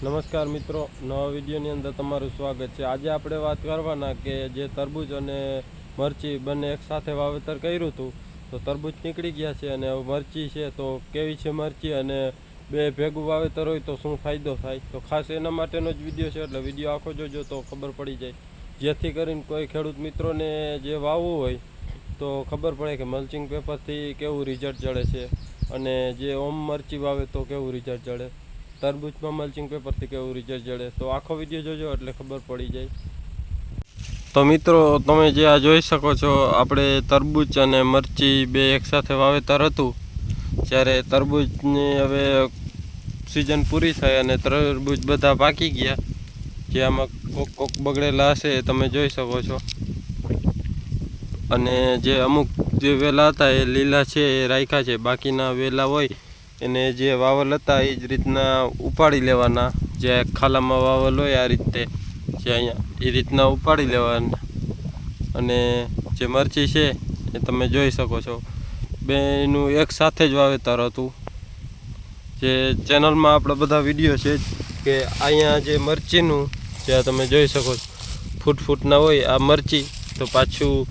નમસ્કાર મિત્રો, નવા વિડીયોની અંદર તમારું સ્વાગત છે. આજે આપણે વાત કરવાના કે જે તરબૂચ અને મરચી બંને એકસાથે વાવેતર કર્યું હતું, તો તરબૂચ નીકળી ગયા છે અને મરચી છે, તો કેવી છે મરચી અને બે ભેગું વાવેતર હોય તો શું ફાયદો થાય? તો ખાસ એના માટેનો જ વીડિયો છે, એટલે વીડિયો આખો જોજો તો ખબર પડી જાય. જેથી કરીને કોઈ ખેડૂત મિત્રોને જે વાવવું હોય, તો ખબર પડે કે મલ્ચિંગ પેપરથી કેવું રિઝલ્ટ જડે છે અને જે ઓમ મરચી વાવે તો કેવું રિઝલ્ટ જડે. તરબૂચમાં મલ્ચિંગ પેપરથી કેવું રિઝલ્ટ જડે? તો આખો વીડિયો જોજો એટલે ખબર પડી જાય. તો મિત્રો, તમે જે આ જોઈ શકો છો, આપણે તરબૂચ અને મરચી બે એકસાથે વાવેતર હતું. જ્યારે તરબૂચની હવે સિઝન પૂરી થઈ અને તરબૂચ બધા પાકી ગયા, જે આમાં કોક કોક બગડેલા હશે એ તમે જોઈ શકો છો. અને જે અમુક જે વેલા હતા એ લીલા છે, એ રાખ્યા છે. બાકીના વેલા હોય એને જે વાવલ હતા, એ જ રીતના ઉપાડી લેવાના. જે ખાલામાં વાવલ હોય આ રીતે, જે અહીંયા, એ રીતના ઉપાડી લેવાના. અને જે મરચી છે, એ તમે જોઈ શકો છો. બેનું એક સાથે જ વાવેતર હતું. જે ચેનલમાં આપણા બધા વીડિયો છે કે અહીંયા જે મરચીનું, જે તમે જોઈ શકો છો, ફૂટ ફૂટના હોય, આ મરચી, તો પાછું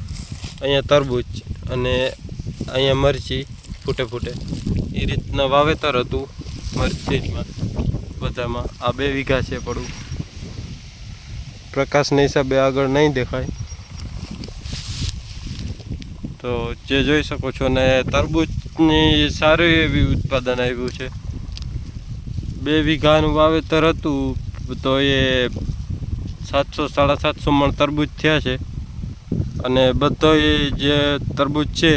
અહીંયા તરબૂચ અને અહીંયા મરચી ફૂટે ફૂટે. એ રીતના વાવેતર હતું મરચીમાં, બધામાં. આ બે વીઘા છે પડું. પ્રકાશના હિસાબે આગળ નહીં દેખાય. તો જે જોઈ શકો છો ને, તરબૂચની સારું એવી ઉત્પાદન આવ્યું છે. બે વીઘાનું વાવેતર હતું, તો એ સાતસો, સાડા સાતસો મણ તરબૂચ થયા છે. અને બધો જે તરબૂચ છે,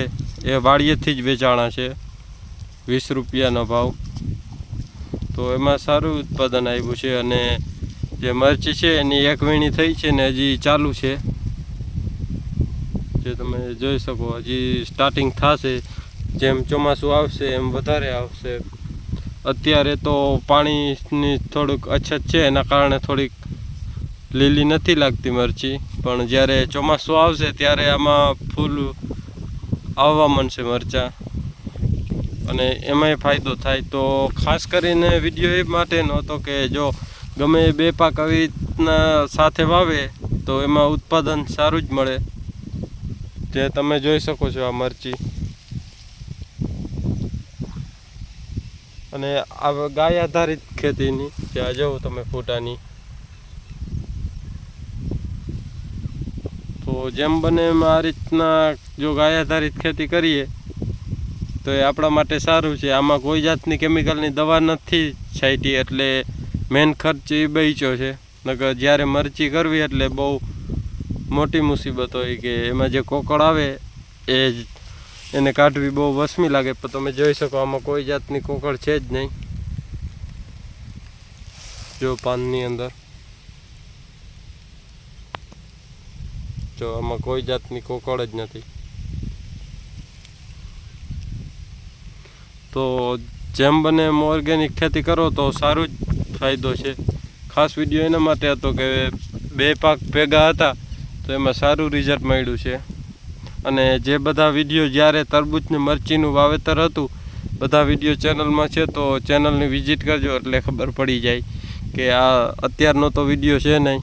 એ વાડીએથી જ વેચાણા છે. વીસ રૂપિયાનો ભાવ. તો એમાં સારું ઉત્પાદન આવ્યું છે અને જે મરચી છે એની એક વીણી થઈ છે ને હજી ચાલુ છે. જે તમે જોઈ શકો, હજી સ્ટાર્ટિંગ થશે. જેમ ચોમાસું આવશે એમ વધારે આવશે. અત્યારે તો પાણીની થોડુંક અછત છે, એના કારણે થોડીક લીલી નથી લાગતી મરચી. પણ જ્યારે ચોમાસું આવશે ત્યારે આમાં ફૂલ આવવા માંડશે મરચાં. અને એમાંય ફાયદો થાય. તો ખાસ કરીને વીડિયો એ માટેનો હતો કે જો ગમે બે પાક આવી રીતના સાથે વાવે, તો એમાં ઉત્પાદન સારું જ મળે. જે તમે જોઈ શકો છો આ મરચી. અને આ ગાય આધારિત ખેતીની, ત્યાં જાઓ તમે ફૂટાની. તો જેમ બને એમ આ રીતના જો ગાય આધારિત ખેતી કરીએ તો એ આપણા માટે સારું છે. આમાં કોઈ જાતની કેમિકલની દવા નથી છાંટી એટલે મેન ખર્ચ એ બચ્યો છે. નકર જ્યારે મરચી કરવી એટલે બહુ મોટી મુસીબત હોય કે એમાં જે કોકળ આવે એ એને કાઢવી બહુ વસમી લાગે. પણ તમે જોઈ શકો આમાં કોઈ જાતની કોકળ છે જ નહીં. જો પાનની અંદર. જો આમાં કોઈ જાતની કોકળ જ નથી. તો જેમ બને એમ ઓર્ગેનિક ખેતી કરો તો સારું જ ફાયદો છે. ખાસ વીડિયો એના માટે હતો કે બે પાક ભેગા હતા, તો એમાં સારું રિઝલ્ટ મળ્યું છે. અને જે બધા વીડિયો જ્યારે તરબૂચને મરચીનું વાવેતર હતું, બધા વીડિયો ચેનલમાં છે, તો ચેનલની વિઝિટ કરજો એટલે ખબર પડી જાય કે આ અત્યારનો તો વીડિયો છે નહીં,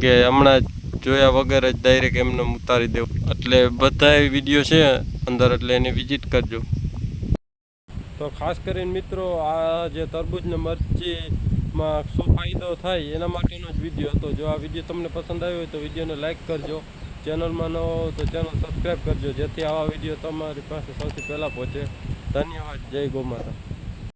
કે હમણાં જોયા વગર જ ડાયરેક્ટ એમને ઉતારી દેવું. એટલે બધા વીડિયો છે અંદર એટલે એની વિઝિટ કરજો. તો ખાસ કરીને મિત્રો, આ જે તરબૂચને મરચીમાં શું ફાયદો થાય એના માટેનો જ વીડિયો હતો. જો આ વીડિયો તમને પસંદ આવ્યો હોય તો વિડીયોને લાઇક કરજો, ચેનલમાં ન હો તો ચેનલ સબસ્ક્રાઈબ કરજો, જેથી આવા વીડિયો તમારી પાસે સૌથી પહેલાં પહોંચે. ધન્યવાદ, જય ગો માતા